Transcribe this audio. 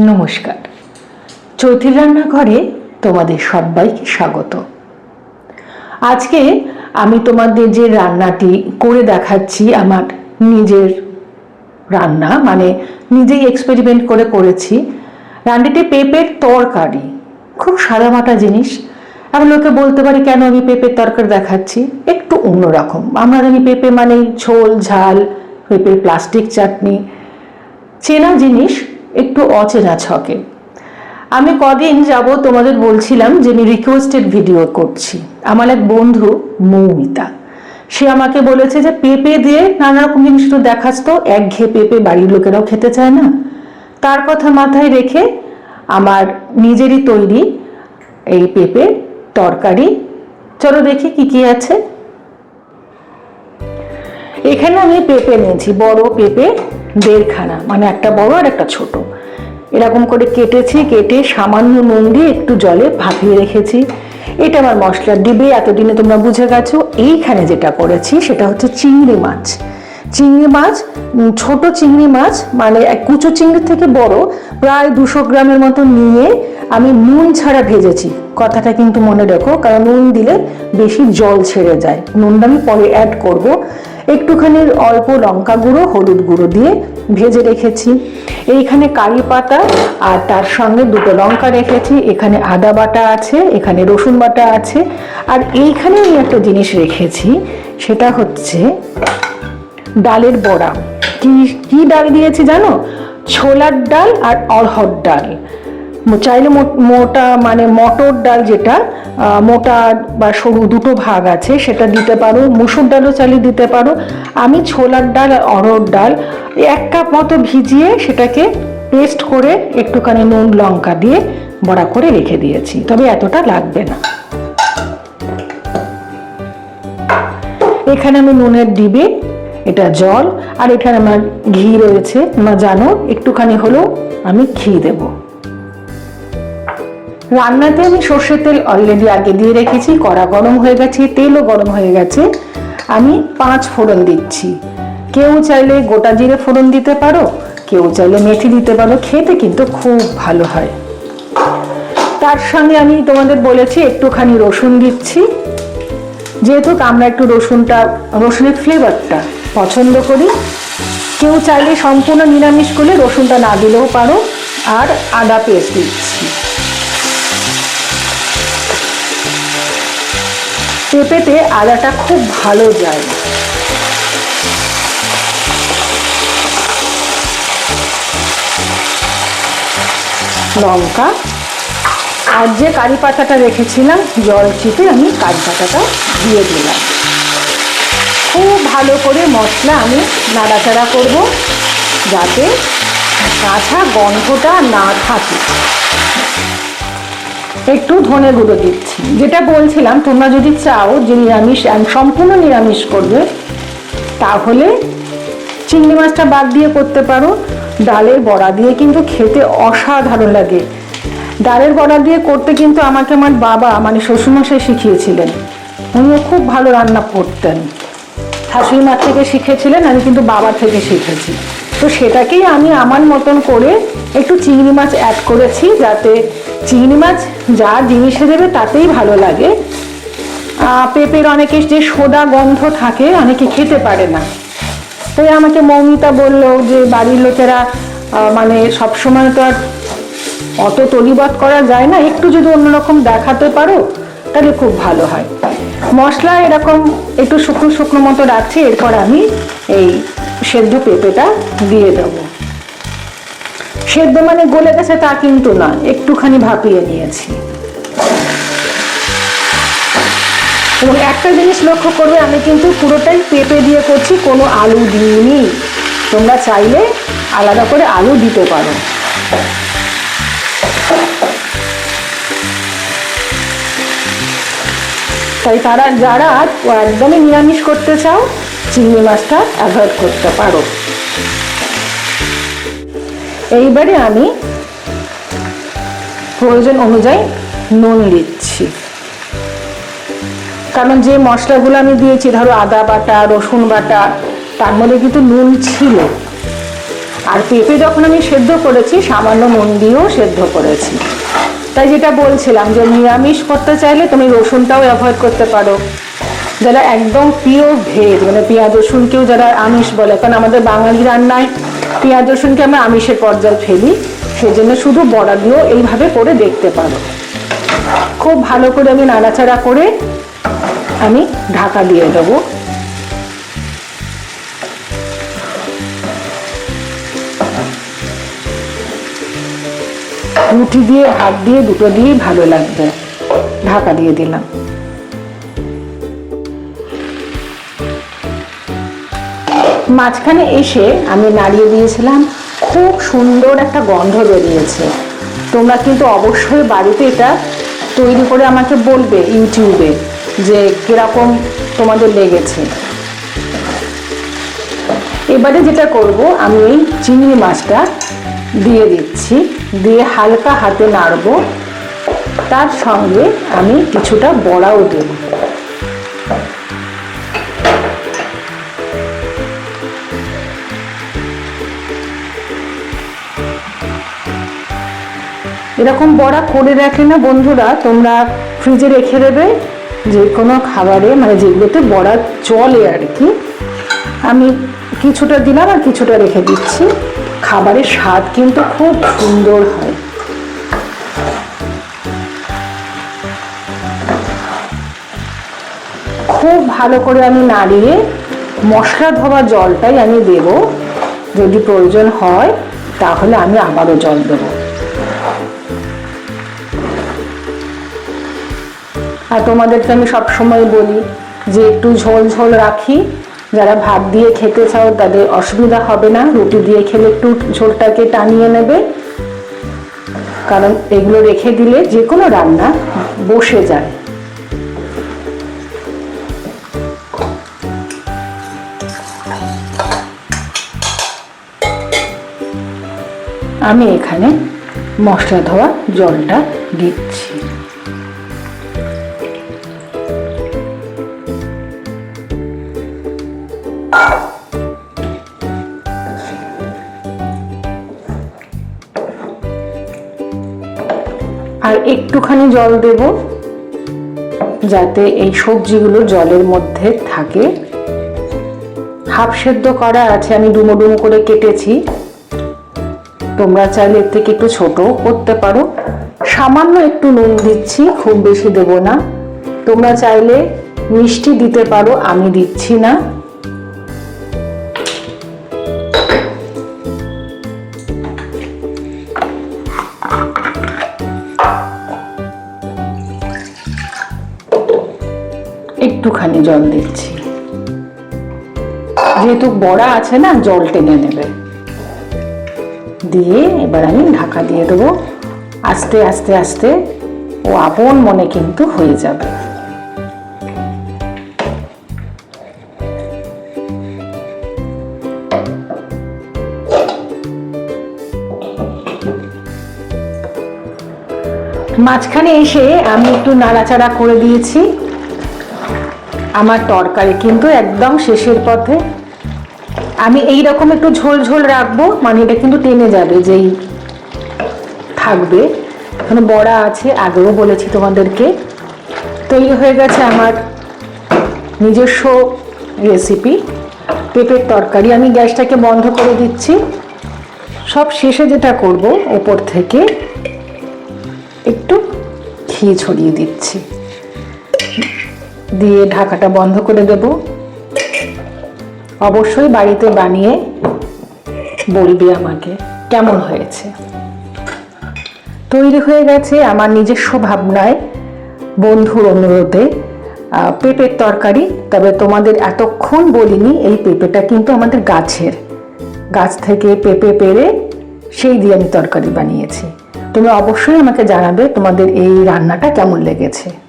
নমস্কার। চৌধুরী রান্নাঘরে তোমাদের সবাইকে স্বাগত। আজকে আমি তোমাদের যে রান্নাটি করে দেখাচ্ছি, আমার নিজের রান্না মানে নিজেই এক্সপেরিমেন্ট করে করেছি, রান্নাটি পেঁপের তরকারি। খুব সাদামাটা জিনিস। আমি লোকে বলতে পারি, কেন আমি পেঁপের তরকারি দেখাচ্ছি? একটু অন্যরকম। আমরা জানি পেঁপে মানেই ঝোল, ঝাল, পেঁপের প্লাস্টিক চাটনি। চেনা জিনিস একটু অচেনা ছকে। আমি কদিন যাব তোমাদের বলছিলাম যে আমি রিকোয়েস্টেড ভিডিও করছি। আমার এক বন্ধু, মৌমিতা, সে আমাকে বলেছে যে পেঁপে দিয়ে নানা রকম জিনিস তো দেখাস তো একঘেয়ে পেঁপে বাড়ির লোকেরাও খেতে চায় না। তার কথা মাথায় রেখে আমার নিজেরই তৈরি এই পেঁপে তরকারি। চলো দেখি কি কি আছে। এখানে আমি পেঁপে নিয়েছি বড় পেঁপে। দেড়খানা মানে একটা বড় আর একটা ছোট। এরকম করে কেটেছি, কেটে সামান্য নুন দিয়ে একটু জলে ভাপিয়ে রেখেছি। এটা আমার মশলার ডিবে এতদিনে তোমরা বুঝে গেছো। এইখানে যেটা করেছি, সেটা হচ্ছে চিংড়ি মাছ। চিংড়ি মাছ ছোট চিংড়ি মাছ মানে এক কুচো চিংড়ির থেকে বড়, প্রায় দুশো গ্রামের মতো নিয়ে আমি নুন ছাড়া ভেজেছি। কথাটা কিন্তু মনে রেখো, কারণ নুন দিলে বেশি জল ছেড়ে যায়। নুনটা আমি পরে অ্যাড করব। একটুখানি অল্প লঙ্কা গুঁড়ো, হলুদ গুঁড়ো দিয়ে ভেজে রেখেছি। এইখানে কারি পাতা আর তার সঙ্গে দুটো লঙ্কা রেখেছি। এখানে আদা বাটা আছে, এখানে রসুন বাটা আছে। আর এইখানে আমি একটা জিনিস রেখেছি, সেটা হচ্ছে ডালের বড়া। কি কি ডাল দিয়েছি জানো? ছোলার ডাল আর অড়হর ডাল। চাইলে মোটা মানে মটর ডাল যেটা মোটা বা সরু দুটো ভাগ আছে, সেটা দিতে পারো, মুসুর ডালও চালিয়ে দিতে পারো। আমি ছোলার ডাল আর অড়হর ডাল এক কাপ মতো ভিজিয়ে সেটাকে পেস্ট করে একটুখানি নুন, লঙ্কা দিয়ে বড়া করে রেখে দিয়েছি, তবে এতটা লাগবে না। এখানে আমি নুনের ডিবে এটা জল, আর এখানে আমার ঘি রয়েছে। তোমরা জানো, একটুখানি হলেও আমি ঘি দেব। রান্নাতে আমি সর্ষের তেল অলরেডি আগে দিয়ে রেখেছি, কড়া গরম হয়ে গেছে, তেলও গরম হয়ে গেছে। আমি পাঁচ ফোড়ন দিচ্ছি। কেউ চাইলে গোটা জিরে ফোড়ন দিতে পারো, কেউ চাইলে মেথি দিতে পারো, খেতে কিন্তু খুব ভালো হয়। তার সঙ্গে আমি তোমাদের বলেছি, একটুখানি রসুন দিচ্ছি। যেহেতু আমরা একটু রসুনটা, রসুনের ফ্লেভারটা পছন্দ করি, কেউ চাইলে সম্পূর্ণ নিরামিষ করলে রসুনটা না দিলেও পারো। আর আদা পেস্ট দিচ্ছি। পেঁপেতে আদাটা খুব ভালো যায়। লঙ্কা। আর যে কারি পাতাটা রেখেছিলাম, জল চিপে আমি কারি পাতাটা দিয়ে দিলাম। খুব ভালো করে মশলা আমি নাড়াচাড়া করব, যাতে কাঁচা গন্ধটা না থাকে। একটু ধনে গুঁড়ো দিচ্ছি। যেটা বলছিলাম, তোমরা যদি চাও যে নিরামিষ সম্পূর্ণ নিরামিষ করবে, তাহলে চিংড়ি মাছটা বাদ দিয়ে করতে পারো। ডালের বড়া দিয়ে কিন্তু খেতে অসাধারণ লাগে। ডালের বড়া দিয়ে করতে কিন্তু আমাকে আমার বাবা মানে শ্বশুরমশাই শিখিয়েছিলেন। উনিও খুব ভালো রান্না করতেন। শাশুড়ি মার থেকে শিখেছিলেন, আমি কিন্তু বাবা থেকে শিখেছি। তো সেটাকেই আমি আমার মতন করে একটু চিংড়ি মাছ অ্যাড করেছি, যাতে চিংড়ি মাছ যা জিনিসে দেবে তাতেই ভালো লাগে। পেঁপের অনেকে যে সোদা গন্ধ থাকে, অনেকে খেতে পারে না। তাই আমাকে মৌমিতা বলল যে, বাড়ির লোকেরা মানে সবসময় তো আর অত তলিবাদ করা যায় না, একটু যদি অন্যরকম দেখাতে পারো, তাহলে খুব ভালো হয়। মশলা এরকম একটু শুকনো শুকনো মতো রাখছি, এরপর আমি এই সেদ্ধ পেঁপেটা দিয়ে দেবো। সেদ্ধ মানে গলে গেছে তা কিন্তু না, একটুখানি ভাপিয়ে নিয়েছি। এবং একটা জিনিস লক্ষ্য করবে, আমি কিন্তু পুরোটাই পেঁপে দিয়ে করছি, কোনো আলু দিইনি। তোমরা চাইলে আলাদা করে আলু দিতে পারো। তাই তারা, যারা একদমই নিরামিষ করতে চাও, চিংড়ি মাছটা অ্যাভয়েড করতে পারো। এইবারে আমি প্রয়োজন অনুযায়ী নুন দিচ্ছি। কারণ যে মশলাগুলো আমি দিয়েছি, ধরো আদা বাটা, রসুন বাটা, তার মধ্যে কিন্তু নুন ছিল। আর পেঁপে যখন আমি সেদ্ধ করেছি, সামান্য নুন দিয়েও সেদ্ধ করেছি। তাই যেটা বলছিলাম যে নিরামিষ করতে চাইলে তুমি রসুনটাও অ্যাভয়েড করতে পারো। যারা একদম পিওর ভেজ মানে পেঁয়াজ রসুনকেও যারা আমিষ বলে, কারণ আমাদের বাঙালি রান্নায় পেঁয়াজ রসুনকে আমরা আমিষের পর্যায়ে ফেলি সেই জন্য শুধু বড়া দিয়েও এইভাবে করে দেখতে পারো। খুব ভালো করে আমি নাড়াচাড়া করে আমি ঢাকা দিয়ে দেবো। রুটি দিয়ে, ভাত দিয়ে, দুটো দিয়েই ভালো লাগবে। ঢাকা দিয়ে দিলাম। মাঝখানে এসে আমি নাড়িয়ে দিয়েছিলাম। খুব সুন্দর একটা গন্ধ বেরিয়েছে। তোমরা কিন্তু অবশ্যই বাড়িতে এটা তৈরি করে আমাকে বলবে ইউটিউবে যে কীরকম তোমাদের লেগেছে। এবারে যেটা করব, আমি এই চিংড়ি মাছটা দিয়ে দিচ্ছি। দিয়ে হালকা হাতে নাড়ব। তার সঙ্গে আমি কিছুটা বড়াও দেব। এরকম বড়া করে রাখে না বন্ধুরা, তোমরা ফ্রিজে রেখে দেবে যে কোনো খাবারে মানে যেগুলোতে বড়া চলে আর কি আমি কিছুটা দিলাম আর কিছুটা রেখে দিচ্ছি। খাবারের স্বাদ কিন্তু খুব সুন্দর হয়। খুব ভালো করে আমি নাড়িয়ে মশলা ধোয়া জলটাই আমি দেব। যদি প্রয়োজন হয়, তাহলে আমি আবারও জল দেবো। আর তোমাদেরকে আমি সবসময় বলি যে একটু ঝোল ঝোল রাখি। যারা ভাত দিয়ে খেতে চাও তাদের অসুবিধা হবে না। রুটি দিয়ে খেলে একটু ঝোলটাকে টানিয়ে নেবে। কারণ এগুলো রেখে দিলে যে কোনো রান্না বসে যায়। আমি এখানে মশলা ধোয়া জলটা দিচ্ছি। আর একটুখানি জল দেব, যাতে এই সবজিগুলো জলের মধ্যে থাকে। হাফ সেদ্ধ করা আছে, আমি ডুমো ডুমো করে কেটেছি। তোমরা চাইলে এর থেকে একটু ছোটও করতে পারো। সামান্য একটু নুন দিচ্ছি, খুব বেশি দেব না। তোমরা চাইলে মিষ্টি দিতে পারো, আমি দিচ্ছি না। একটুখানি জল দিচ্ছি। যেহেতু বড়া আছে না, জল টেনে নেবে। দিয়ে এবার আমি ঢাকা দিয়ে দেবো। আস্তে আস্তে আস্তে ও আপন মনে কিন্তু হয়ে যাবে। মাঝখানে এসে আমি একটু নাড়াচাড়া করে দিয়েছি। আমার তরকারি কিন্তু একদম শেষের পথে আমি এই রকম একটু ঝোল ঝোল রাখব মানে এটা কিন্তু টেনে যাবে যেই থাকবে। এখানে বড়া আছে, আগেও বলেছি তোমাদেরকে। তৈরি হয়ে গেছে আমার নিজস্ব রেসিপি পেঁপের তরকারি। আমি গ্যাসটাকে বন্ধ করে দিচ্ছি। সব শেষে যেটা করব, ওপর থেকে একটু ঘি ছড়িয়ে দিচ্ছি। দিয়ে ঢাকাটা বন্ধ করে দেব। অবশ্যই বাড়িতে বানিয়ে বলবে আমাকে। কেমন হয়েছে? তৈরি হয়ে গেছে আমার নিজস্ব ভাবনায় বন্ধুর অনুরোধে। পেঁপের তরকারি, তবে তোমাদের এতক্ষণ বলিনি এই পেঁপেটা কিন্তু আমাদের গাছের। গাছ থেকে পেঁপে পেরে সেই দিয়ে আমি তরকারি বানিয়েছি। তুমি অবশ্যই আমাকে জানাবে তোমাদের এই রান্নাটা কেমন লেগেছে।